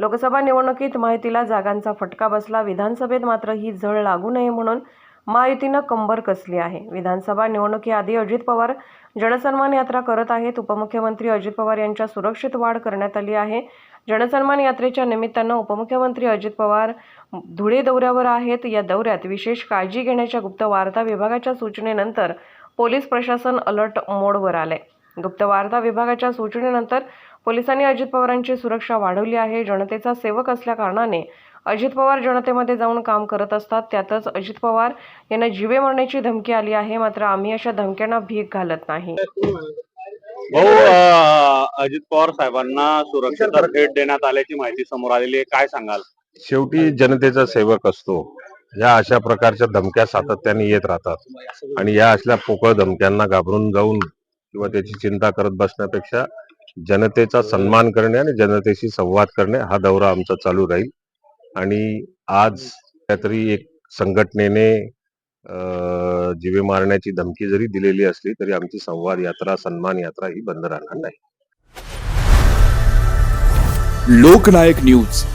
लोकसभा निवडणुकीत माहितीला जागांचा फटका बसला. विधानसभेत मात्र ही झळ लागू नये म्हणून महायुतीनं कंबर कसली आहे. विधानसभा निवडणुकीआधी अजित पवार जनसन्मान यात्रा करत आहेत. उपमुख्यमंत्री अजित पवार यांच्या सुरक्षित वाढ करण्यात आली आहे. जनसन्मान यात्रेच्या निमित्तानं उपमुख्यमंत्री अजित पवार धुळे दौऱ्यावर आहेत. या दौऱ्यात विशेष काळजी घेण्याच्या गुप्त वार्ता विभागाच्या सूचनेनंतर पोलीस प्रशासन अलर्ट मोडवर आले गुप्त वार्ता विभागाच्या सूचनेनंतर पोलिसांनी अजित पवारांची सुरक्षा वाढवली आहे. जनतेचा सेवक असल्या कारणाने अजित पवार जनतेमध्ये जाऊन काम करत असतात. त्यातच अजित पवार यांना जीवे मारण्याची धमकी आली आहे. मात्र आम्ही अशा धमक्यांना भीक घालत नाही. भाऊ अजित पवार साहेबांना सुरक्षेचा भेट देण्यात आल्याची माहिती समोर आलेली आहे. काय सांगाल? शेवटी जनतेचा सेवक असतो. या अशा प्रकारच्या धमक्या सातत्याने येत राहतात. आणि या असल्या पोकळ धमक्यांना घाबरून जाऊन किंवा त्याची चिंता करत बसण्यापेक्षा जनतेचा सन्मान करणे आणि जनतेशी संवाद करणे हा दौरा आमचा चालू राहील. आणि आज काहीतरी एक संघटनेने अं, जीवे मारण्याची धमकी जरी दिलेली असली तरी आमची संवाद यात्रा सन्मान यात्रा ही बंद राहणार नाही. लोकनायक न्यूज.